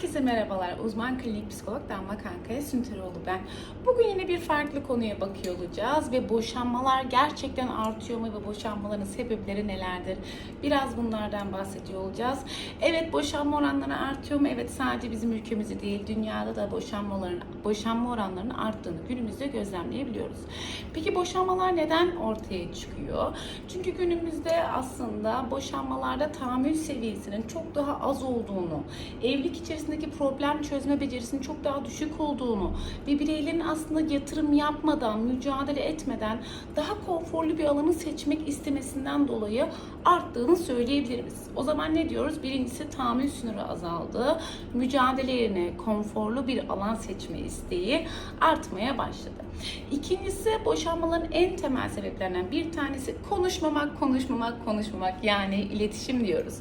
Herkese merhabalar. Uzman klinik psikolog Damla Kankaya Sünteroğlu ben. Bugün yine bir farklı konuya bakıyor olacağız ve boşanmalar gerçekten artıyor mu ve boşanmaların sebepleri nelerdir? Biraz bunlardan bahsediyor olacağız. Evet boşanma oranları artıyor mu? Evet sadece bizim ülkemizde değil dünyada da boşanmaların boşanma oranlarının arttığını günümüzde gözlemleyebiliyoruz. Peki boşanmalar neden ortaya çıkıyor? Çünkü günümüzde aslında boşanmalarda tahammül seviyesinin çok daha az olduğunu, evlilik içerisindeki problem çözme becerisinin çok daha düşük olduğunu ve bireylerin aslında yatırım yapmadan, mücadele etmeden daha konforlu bir alanı seçmek istemesinden dolayı arttığını söyleyebiliriz. O zaman ne diyoruz? Birincisi tahammül sınırı azaldı. Mücadele yerine konforlu bir alan seçme isteği artmaya başladı. İkincisi boşanmaların en temel sebeplerinden bir tanesi konuşmamak, konuşmamak, konuşmamak yani iletişim diyoruz.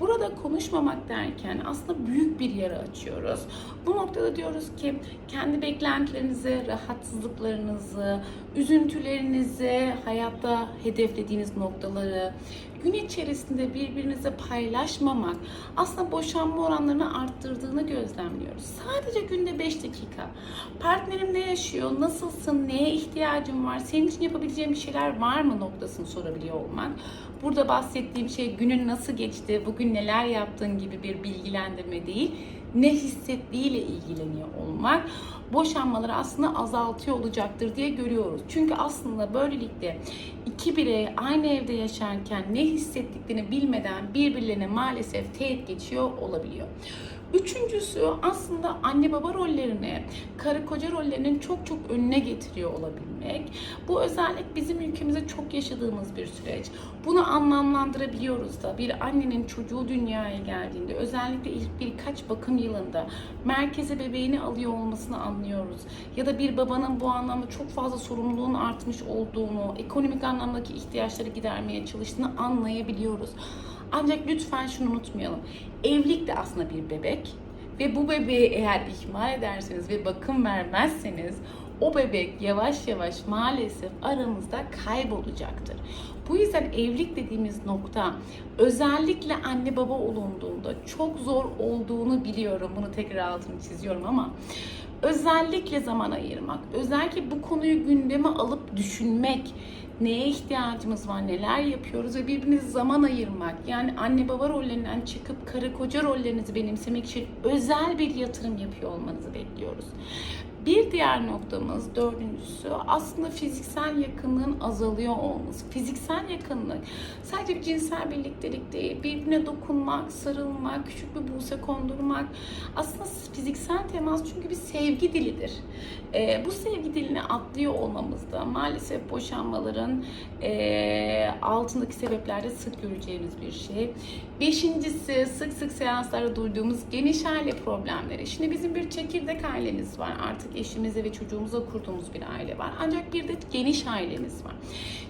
Burada konuşmamak derken aslında büyük bir yara açıyoruz. Bu noktada diyoruz ki kendi beklentilerinizi, rahatsızlıklarınızı, üzüntülerinizi, hayatta hedeflediğiniz noktaları gün içerisinde birbirinize paylaşmamak aslında boşanma oranlarını arttırdığını gözlemliyoruz. Sadece günde 5 dakika. Partnerim ne yaşıyor, nasılsın, neye ihtiyacın var, senin için yapabileceğim bir şeyler var mı noktasını sorabiliyor olmak. Burada bahsettiğim şey günün nasıl geçti, bugün neler yaptığın gibi bir bilgilendirme değil, ne hissettiğiyle ilgileniyor olmak boşanmaları aslında azaltıyor olacaktır diye görüyoruz. Çünkü aslında böylelikle iki birey aynı evde yaşarken ne hissettiklerini bilmeden birbirlerine maalesef teğet geçiyor olabiliyor. Üçüncüsü aslında anne baba rollerini, karı koca rollerinin çok çok önüne getiriyor olabilmek. Bu özellik bizim ülkemizde çok yaşadığımız bir süreç. Bunu anlamlandırabiliyoruz da bir annenin çocuğu dünyaya geldiğinde özellikle ilk birkaç bakım yılında merkeze bebeğini alıyor olmasını anlıyoruz. Ya da bir babanın bu anlamda çok fazla sorumluluğun artmış olduğunu, ekonomik anlamdaki ihtiyaçları gidermeye çalıştığını anlayabiliyoruz. Ancak lütfen şunu unutmayalım. Evlilik de aslında bir bebek ve bu bebeği eğer ihmal ederseniz ve bakım vermezseniz o bebek yavaş yavaş maalesef aramızda kaybolacaktır. Bu yüzden evlilik dediğimiz nokta özellikle anne baba olunduğunda çok zor olduğunu biliyorum. Bunu tekrar altını çiziyorum ama özellikle zaman ayırmak, özellikle bu konuyu gündeme alıp düşünmek, neye ihtiyacımız var, neler yapıyoruz ve birbirinize zaman ayırmak. Yani anne baba rollerinden çıkıp karı koca rollerinizi benimsemek için özel bir yatırım yapıyor olmanızı bekliyoruz. Bir diğer noktamız dördüncüsü aslında fiziksel yakınlığın azalıyor olması. Fiziksel yakınlık sadece bir cinsel birliktelik değil. Birbirine dokunmak, sarılmak, küçük bir buse kondurmak. Aslında fiziksel temas çünkü bir sevgi dilidir. E, bu sevgi dilini atlıyor olmamız da maalesef boşanmaların e, altındaki sebeplerde sık göreceğimiz bir şey. Beşincisi sık sık seanslarda duyduğumuz geniş aile problemleri. Şimdi bizim bir çekirdek ailemiz var. Artık eşimize ve çocuğumuza kurduğumuz bir aile var. Ancak bir de geniş ailemiz var.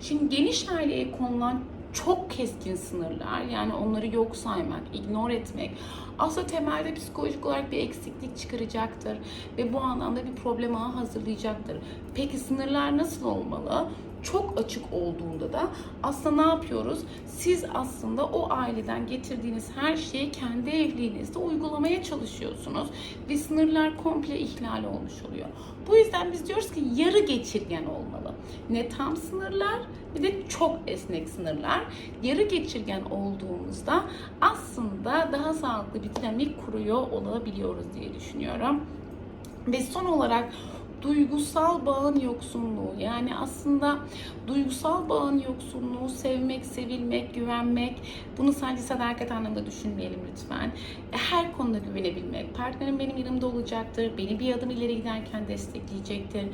Şimdi geniş aileye konulan çok keskin sınırlar yani onları yok saymak, ignore etmek aslında temelde psikolojik olarak bir eksiklik çıkaracaktır ve bu anlamda bir problem ağı hazırlayacaktır. Peki sınırlar nasıl olmalı? Çok açık olduğunda da aslında ne yapıyoruz? Siz aslında o aileden getirdiğiniz her şeyi kendi evliliğinizde uygulamaya çalışıyorsunuz ve sınırlar komple ihlal olmuş oluyor. Bu yüzden biz diyoruz ki yarı geçirgen olmalı. Ne tam sınırlar bir de çok esnek sınırlar. Yarı geçirgen olduğumuzda aslında daha sağlıklı bir dinamik kuruyor olabiliyoruz diye düşünüyorum. Ve son olarak duygusal bağın yoksunluğu. Yani aslında duygusal bağın yoksunluğu, sevmek, sevilmek, güvenmek. Bunu sadece sadakat anlamında düşünmeyelim lütfen. Her konuda güvenebilmek. Partnerim benim yanımda olacaktır. Beni bir adım ileri giderken destekleyecektir.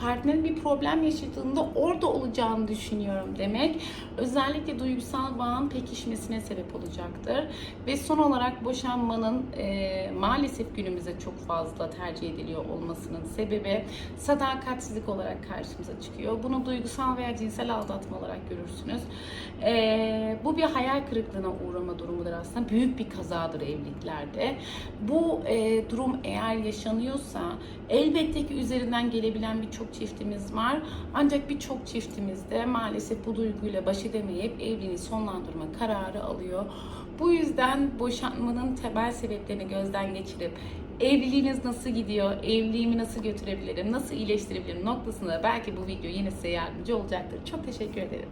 Partnerim bir problem yaşadığında orada olacağını düşünüyorum demek. Özellikle duygusal bağın pekişmesine sebep olacaktır. Ve son olarak boşanmanın e, maalesef günümüzde çok fazla tercih ediliyor olmasının sebebi sadakatsizlik olarak karşımıza çıkıyor. Bunu duygusal veya cinsel aldatma olarak görürsünüz. Ee, bu bir hayal kırıklığına uğrama durumudur aslında. Büyük bir kazadır evliliklerde. Bu e, durum eğer yaşanıyorsa elbette ki üzerinden gelebilen birçok çiftimiz var. Ancak birçok çiftimiz de maalesef bu duyguyla baş edemeyip evliliği sonlandırma kararı alıyor. Bu yüzden boşanmanın temel sebeplerini gözden geçirip evliliğiniz nasıl gidiyor, evliliğimi nasıl götürebilirim, nasıl iyileştirebilirim noktasında belki bu video yine size yardımcı olacaktır. Çok teşekkür ederim.